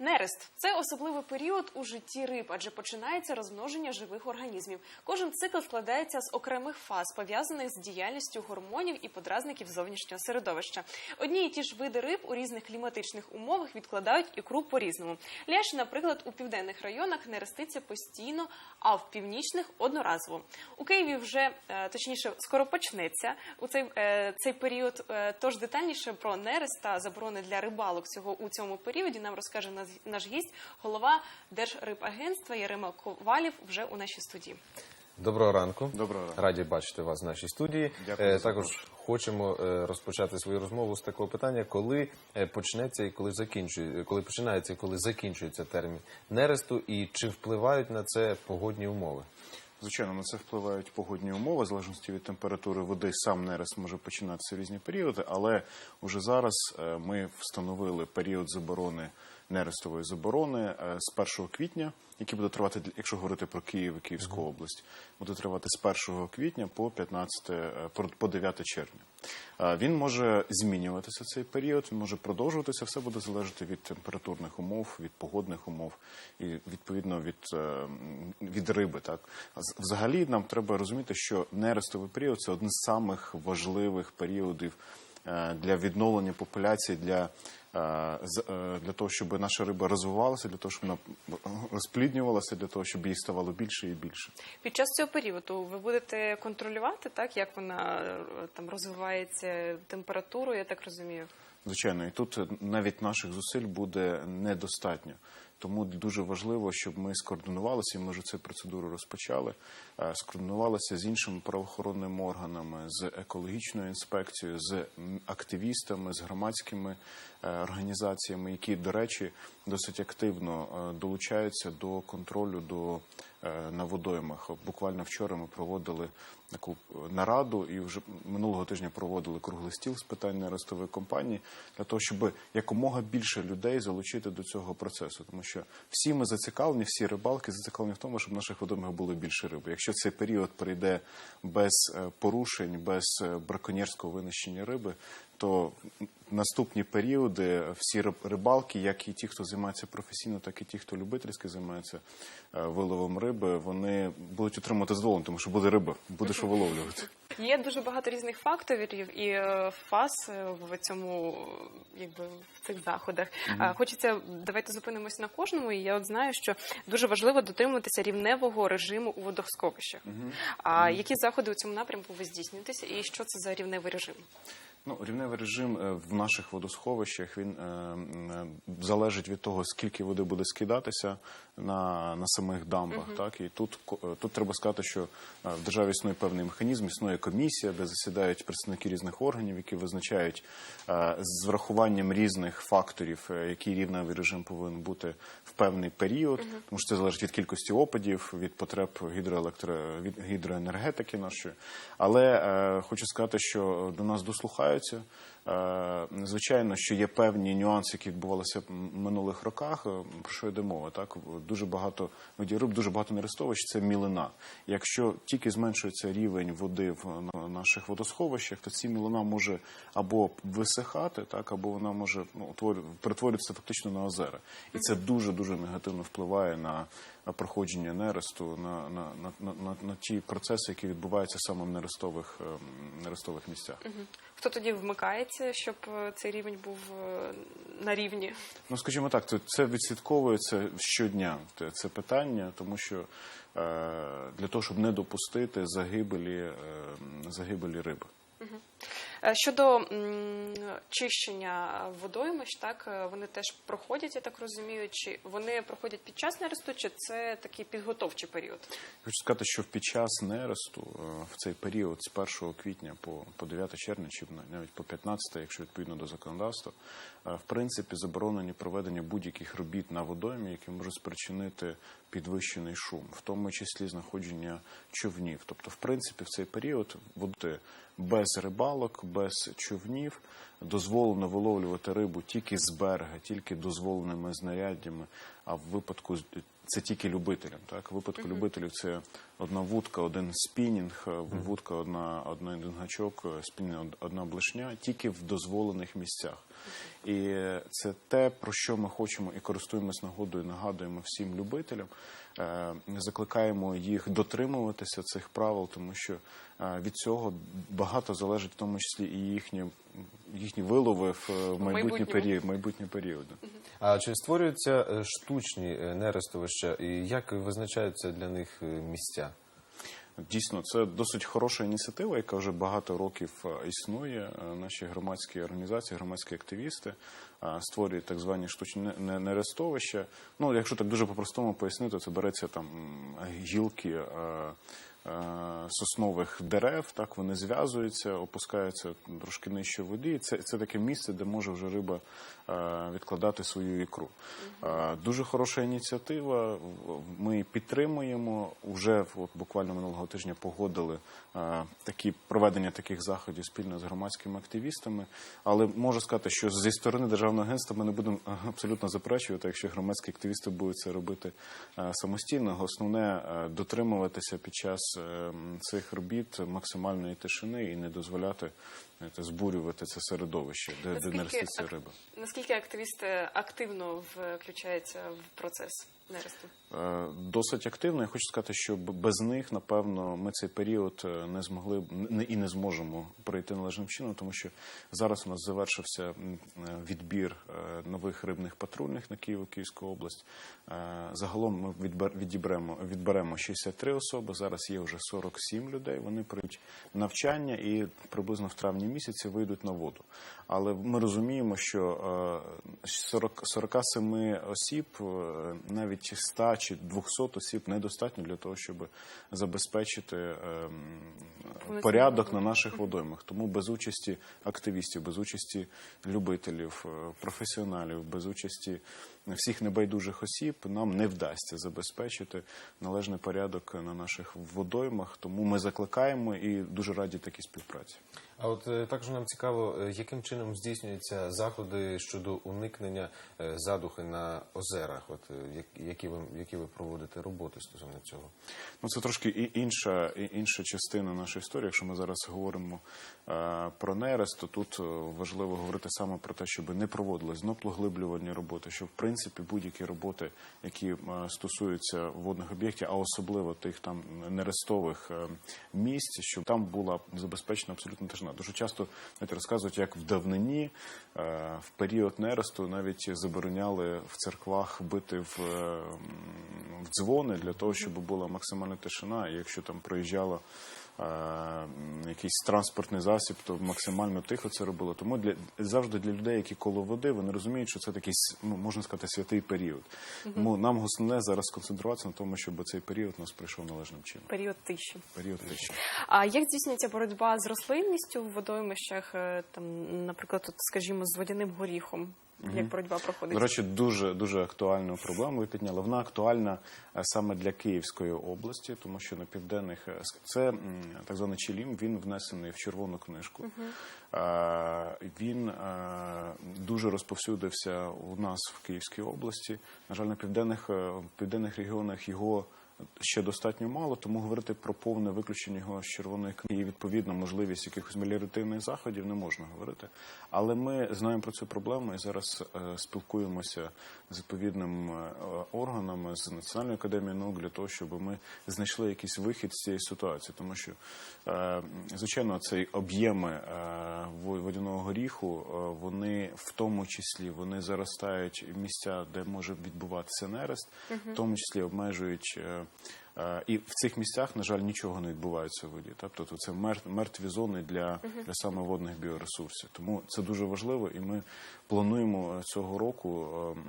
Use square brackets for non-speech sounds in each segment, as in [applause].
Нерест це особливий період у житті риб, адже починається розмноження живих організмів. Кожен цикл складається з окремих фаз, пов'язаних з діяльністю гормонів і подразників зовнішнього середовища. Одні і ті ж види риб у різних кліматичних умовах відкладають ікру по-різному. Ляш, наприклад, у південних районах нереститься постійно, а в північних одноразово. У Києві вже е, точніше скоро почнеться у цей, е, цей період. Е, Тож детальніше про нерест та заборони для рибалок цього у цьому періоді нам розкаже наш- наш гість, голова Держрибагентства Ярема Ковалів вже у нашій студії. Доброго ранку. Доброго ранку. Раді бачити вас в нашій студії. Дякую Е, Також хочемо е, розпочати свою розмову з такого питання, коли е, почнеться і коли закінчує, коли починається і коли закінчується термін нересту, і чи впливають на це погодні умови? Звичайно, на це впливають погодні умови, в залежності від температури води. Сам нерест може починатися в різні періоди, але вже зараз ми встановили період заборони нерестової заборони е, з 1 квітня, який буде тривати, якщо говорити про Київ і Київську область, буде тривати з 1 квітня по 15, е, по- по 9 червня. Е, Він може змінюватися цей період, він може продовжуватися. Все буде залежати від температурних умов, від погодних умов і відповідно від, від риби. Так взагалі нам треба розуміти, що нерестовий період це один з самих важливих періодів для відновлення популяції, для, для того, щоб наша риба розвивалася, для того, щоб вона розпліднювалася, для того, щоб її ставало більше і більше. Під час цього періоду ви будете контролювати, так як вона е, там розвивається температуру, я так розумію. Звичайно, і тут навіть наших зусиль буде недостатньо. Тому дуже важливо, щоб ми скоординувалися, і ми вже цю процедуру розпочали. е, Скоординувалися з іншими правоохоронними органами, з екологічною інспекцією, з активістами, з громадськими е, організаціями, які, до речі, досить активно е, долучаються до контролю до на водоймах. Буквально вчора ми проводили таку е, нараду і вже минулого тижня проводили круглий стіл з питань нерестової компанії для того, щоб якомога більше людей залучити до цього процесу, тому що всі ми зацікавлені, всі рибалки зацікавлені в тому, щоб в наших водоймах було більше риби. Якщо цей період прийде без е, порушень, без е, браконьєрського винищення риби, то наступні періоди всі риб- рибалки, як і ті, хто займається професійно, так і ті, хто любительськи займається е, виловом риби, вони будуть отримувати задоволення, тому що буде риба, буде що виловлювати. Є дуже багато різних факторів і е, фаз е, в цьому, якби в цих заходах. А, Хочеться давайте зупинимось на кожному. І я от знаю, що дуже важливо дотримуватися рівневого режиму у водосховищах. А які заходи у цьому напрямку ви здійснюєтеся, і що це за рівневий режим? Ну, рівневий режим е, в наших водосховищах він е, е, залежить від того, скільки води буде скидатися на, на самих дамбах. Так і тут тут треба сказати, що в державі існує певний механізм, існує комісія, де засідають представники різних органів, які визначають е, з врахуванням різних факторів, який рівневий режим повинен бути в певний період, тому що це залежить від кількості опадів, від потреб гідроелектро від гідроенергетики нашої. Але е, хочу сказати, що до нас дослухаються. Е, звичайно, що є певні нюанси, які відбувалися в минулих роках. Е, Про що йде мова? Так дуже багато видів риб, дуже багато нерестовищ це мілина. Якщо тільки зменшується рівень води в наших водосховищах, то ці мілина може або висихати, так або вона може ну перетворюватися фактично на озера, і це дуже дуже негативно впливає на проходження нересту, на, на, на, на, на, на ті процеси, які відбуваються саме в нерестових, ем, нерестових місцях. Хто тоді вмикається, щоб е, цей рівень був е, на рівні? Ну, скажімо так, це, це відслідковується щодня. Це, це питання, тому що е, для того, щоб не допустити загибелі, е, загибелі риби. Е, Щодо м, чищення водоймищ, так е, вони теж проходять, я так розумію. Чи вони проходять під час нересту, чи це такий підготовчий період? Хочу сказати, що під час нересту е, в цей період з 1 квітня по, по 9 червня, чи навіть по 15, якщо відповідно до законодавства, е, в принципі заборонені проведення будь-яких робіт на водоймі, які можуть спричинити підвищений шум, в тому числі знаходження човнів. Тобто, в принципі, в цей період бути без рибалок, без човнів, дозволено виловлювати рибу тільки з берега, тільки дозволеними знаряддями. А в випадку це тільки любителям. Так, в випадку любителів це одна вудка, один спінінг, е, вудка, одна, одна один гачок, е, спінінг, одна блешня, тільки в дозволених місцях. І це те, про що ми хочемо і користуємось нагодою, нагадуємо всім любителям. Е, Закликаємо їх дотримуватися цих правил, тому що е, від цього багато залежить, в тому числі і їхні, їхні вилови в е, майбутні період, періоди. Майбутні періоди. А чи створюються штучні нерестовища і як визначаються для них місця? Дійсно, це досить хороша ініціатива, яка вже багато років е, існує. Е, Наші громадські організації, громадські активісти е, створюють так звані штучні не- не- нерестовища. Ну, якщо так дуже по-простому пояснити, це береться там гілки. Е, Соснових дерев, так вони зв'язуються, опускаються трошки нижче в воді. Це, це таке місце, де може вже риба е, відкладати свою ікру. Е, Дуже хороша ініціатива. Ми підтримуємо. Уже от, буквально минулого тижня погодили такі проведення таких заходів спільно з громадськими активістами. Але можу сказати, що зі сторони державного агентства ми не будемо абсолютно заперечувати, якщо громадські активісти будуть це робити самостійно. Основне дотримуватися під час цих робіт максимальної тишини і не дозволяти знаєте, збурювати це середовище, де, де Наскільки нереститься риба. Наскільки активісти активно включаються в процес нересту? Е, Досить активно. Я хочу сказати, що без них, напевно, ми цей період е, не змогли не- і не зможемо пройти належним чином, тому що зараз у нас завершився е, відбір нових рибних патрульних на Києву, Київську область. Загалом ми відіберемо відберемо 63 особи. Зараз є вже 47 людей. Вони пройдуть навчання і приблизно в травні місяці вийдуть на воду. Але ми розуміємо, що е, 40, 47 осіб, е, навіть 100 чи 200 осіб недостатньо для того, щоб забезпечити е, порядок на наших водоймах. Тому без участі активістів, без участі любителів, е, професіоналів, без участі всіх небайдужих осіб нам не вдасться забезпечити належний порядок на наших водоймах. Тому ми закликаємо і дуже раді такій співпраці. А от е, також нам цікаво, е, яким чином здійснюються заходи щодо уникнення е, задухи на озерах, от як- які ви які ви проводите роботи стосовно цього? Ну, це трошки і інша, і інша частина нашої історії. Якщо ми зараз говоримо е, про нерест, то тут важливо говорити саме про те, щоб не проводились дноплоглиблювальні роботи, щоб в принципі будь-які роботи, які е, стосуються водних об'єктів, а особливо тих там нерестових е, місць, щоб там була забезпечена абсолютно тишина. Дуже часто знаєте, розказують, як в давнині е, в період нересту навіть забороняли в церквах бити в, в дзвони для того, щоб була максимальна тишина. Якщо там проїжджала якийсь транспортний засіб, то максимально тихо це робило. Тому для завжди для людей, які коло води, вони розуміють, що це такий ну, можна сказати святий період. Тому нам основне зараз сконцентруватися на тому, щоб цей період у нас прийшов належним чином. Період тиші. Період тиші. А як здійснюється боротьба з рослинністю в водоймищах, е, там, наприклад, от, скажімо, з водяним горіхом? Як боротьба проходить? До речі, дуже дуже актуальну проблему ви підняли. Вона актуальна е, саме для Київської області, тому що на південних е, це так званий Чилім. Він внесений в червону книжку. Е, Він дуже розповсюдився у нас в Київській області. На жаль, на південних південних регіонах його. Ще достатньо мало, тому говорити про повне виключення його з червоної книги і відповідно можливість якихось меліоративних заходів не можна говорити. Але ми знаємо про цю проблему і зараз е, спілкуємося з відповідними е, органами з Національною академією наук для того, щоб ми знайшли якийсь вихід з цієї ситуації, тому що е, звичайно цей об'єми водяного горіху, е, вони в тому числі вони заростають місця, де може відбуватися нерест, в тому числі обмежують. Е, е, І в цих місцях, на жаль, нічого не відбувається в воді. Тобто це мер- мертві зони для, для саме водних біоресурсів. Тому це дуже важливо, і ми плануємо цього року е,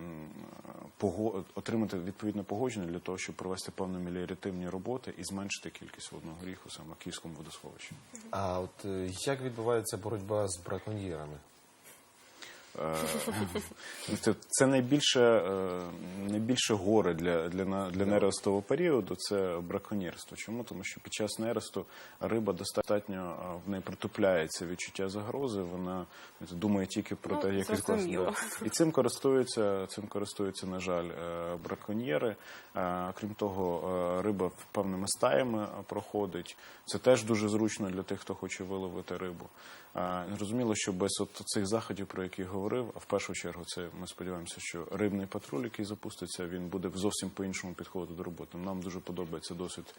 пого- отримати відповідне погодження для того, щоб провести певні меліоративні роботи і зменшити кількість водного горіху саме в Київському водосховищі. А от е, як відбувається боротьба з браконьєрами? Е, Це, [laughs] це найбільше, е, найбільше горе для, для, для нерестового періоду це браконьєрство. Чому? Тому що під час нересту риба достатньо е, в неї притупляється відчуття загрози, вона думає тільки про Ну, те, як зрозуміло. відкласти. І цим користуються, цим користуються, на жаль, е, браконьєри. Е, Крім того, риба певними стаями проходить. Це теж дуже зручно для тих, хто хоче виловити рибу. Зрозуміло, що без от цих заходів, про які говорив, а в першу чергу це ми сподіваємося, що рибний патруль, який запуститься, він буде зовсім по-іншому підходити до роботи. Нам дуже подобається досвід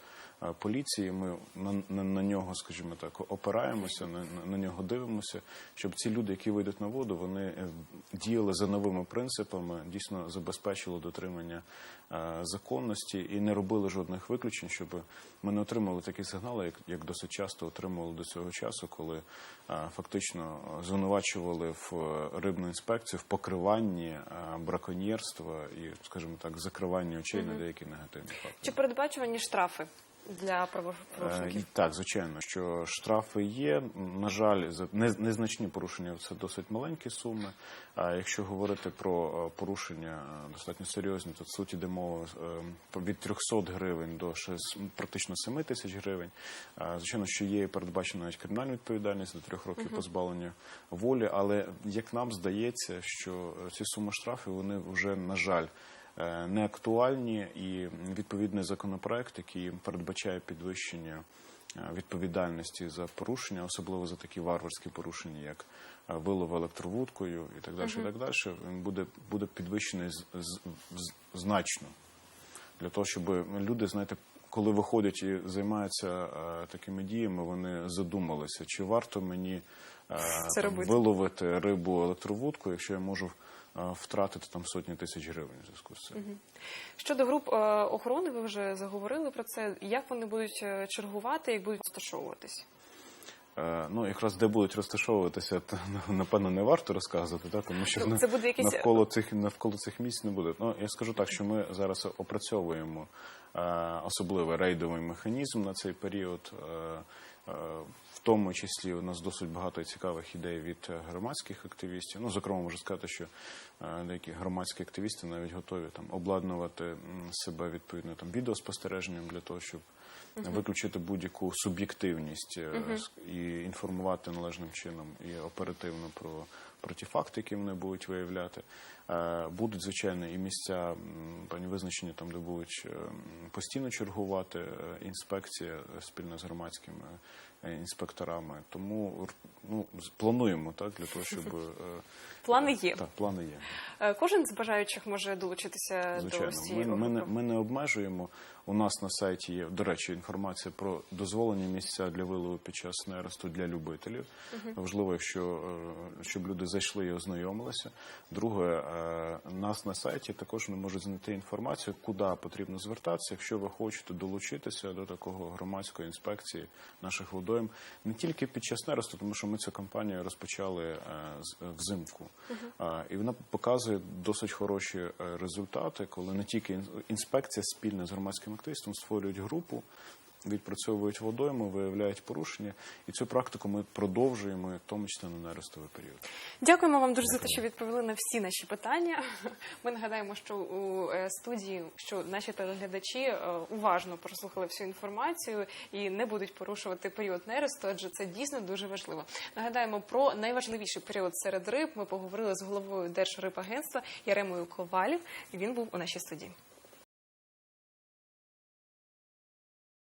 поліції. Ми на, на, на нього, скажімо так, опираємося, на, на, нього дивимося, щоб ці люди, які вийдуть на воду, вони е, діяли за новими принципами, дійсно забезпечили дотримання законності і не робили жодних виключень, щоб ми не отримали такі сигнали, як, як досить часто отримували до цього часу, коли фактично звинувачували в е, рибну інспекцію в покриванні е, браконьєрства і, скажімо так, закриванні очей на деякі негативні факти. Чи передбачувані штрафи для Е, правопорушників? і Так, звичайно, що штрафи є. На жаль, за незначні порушення це досить маленькі суми. А якщо говорити про е, порушення е, достатньо серйозні, то в суті йде мова е, від 300 гривень до ще з- практично 7 тисяч гривень. А, Звичайно, що є передбачена навіть кримінальна відповідальність до трьох років позбавлення волі. Але як нам здається, що е, ці суми штрафів вони вже на жаль е, не актуальні і відповідний законопроект, який передбачає підвищення е, відповідальності за порушення, особливо за такі варварські порушення, як е, вилов електровудкою і так далі. І так далі, він буде, буде підвищений з- з- з- значно для того, щоб люди, знаєте, коли виходять і займаються е, такими діями, вони задумалися, чи варто мені е, там, виловити рибу електровудку, якщо я можу е, втратити там сотні тисяч гривень у зв'язку з цим. Щодо груп охорони, ви вже заговорили про це. Як вони будуть чергувати, як будуть розташовуватись? Ну, якраз де будуть розташовуватися, то, [laughs] напевно, не варто розказувати, так? тому що Ну, це буде якийсь- навколо цих навколо цих місць не буде. Ну, я скажу так, що ми зараз опрацьовуємо особливий рейдовий механізм на цей період. Е, е, в тому числі у нас досить багато цікавих ідей від е, громадських активістів. Ну, зокрема, можу сказати, що е, деякі громадські активісти навіть готові там обладнувати себе відповідно там відеоспостереженням для того, щоб виключити будь-яку суб'єктивність е, с- і інформувати належним чином і оперативно про, про ті факти, які вони будуть виявляти. Е, Будуть, звичайно, і місця певні визначені там, де будуть е, постійно чергувати е, інспекція спільно з громадськими інспекторами. Тому ну, плануємо так для того, щоб [laughs] Плани є. так, плани є. Кожен з бажаючих може долучитися до Звичайно, ми, ми, ми не обмежуємо. У нас на сайті є, до речі, інформація про дозволені місця для вилову під час нересту для любителів. Важливо, якщо щоб люди зайшли і ознайомилися. Друге, е, нас на сайті також вони можуть знайти інформацію, куди потрібно звертатися, якщо ви хочете долучитися до такого громадської інспекції наших водойм не тільки під час нересту, тому що ми цю кампанію розпочали е, з- взимку. І вона показує досить хороші е, результати, коли не тільки інспекція спільно з громадським активістом створюють групу, відпрацьовують водойми, виявляють порушення. І цю практику ми продовжуємо, в тому числі на нерестовий період. Дякуємо вам дуже за те, що відповіли на всі наші питання. [laughs] Ми нагадаємо, що у е, студії, що наші телеглядачі е, уважно прослухали всю інформацію і не будуть порушувати період нересту, адже це дійсно дуже важливо. Нагадаємо про найважливіший період серед риб. Ми поговорили з головою Держрибагентства Яремою Ковалів. Він був у нашій студії.